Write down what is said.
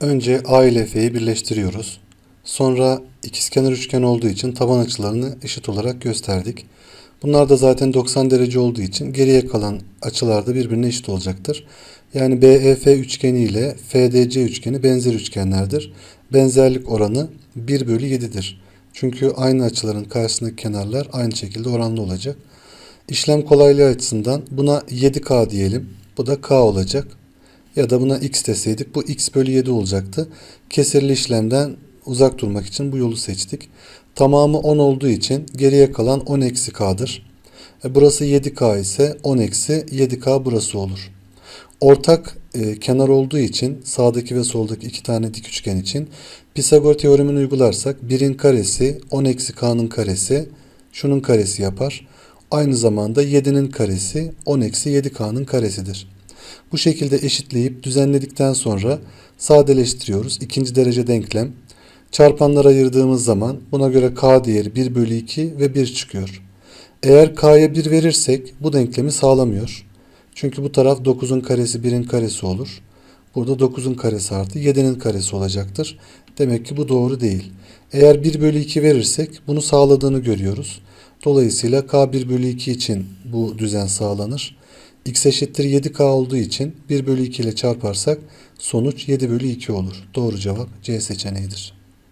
Önce A ile F'yi birleştiriyoruz. Sonra ikizkenar üçgen olduğu için taban açılarını eşit olarak gösterdik. Bunlar da zaten 90 derece olduğu için geriye kalan açılar da birbirine eşit olacaktır. Yani BEF üçgeni ile FDC üçgeni benzer üçgenlerdir. Benzerlik oranı 1 bölü 7'dir. Çünkü aynı açıların karşısındaki kenarlar aynı şekilde oranlı olacak. İşlem kolaylığı açısından buna 7K diyelim. Bu da K olacak. Ya da buna X deseydik bu X bölü 7 olacaktı. Kesirli işlemden uzak durmak için bu yolu seçtik. Tamamı 10 olduğu için geriye kalan 10 eksi K'dır. E, burası 7K ise 10 eksi 7K burası olur. Ortak e, kenar olduğu için sağdaki ve soldaki iki tane dik üçgen için Pisagor teoremini uygularsak 1'in karesi 10 eksi K'nın karesi şunun karesi yapar. Aynı zamanda 7'nin karesi 10 eksi 7K'nın karesidir. Bu şekilde eşitleyip düzenledikten sonra sadeleştiriyoruz. İkinci derece denklem. Çarpanlara ayırdığımız zaman buna göre k değeri 1 bölü 2 ve 1 çıkıyor. Eğer k'ya 1 verirsek bu denklemi sağlamıyor. Çünkü bu taraf 9'un karesi 1'in karesi olur. Burada 9'un karesi artı 7'nin karesi olacaktır. Demek ki bu doğru değil. Eğer 1 bölü 2 verirsek bunu sağladığını görüyoruz. Dolayısıyla k 1 bölü 2 için bu düzen sağlanır. X eşittir 7k olduğu için 1 bölü 2 ile çarparsak sonuç 7 bölü 2 olur. Doğru cevap C seçeneğidir.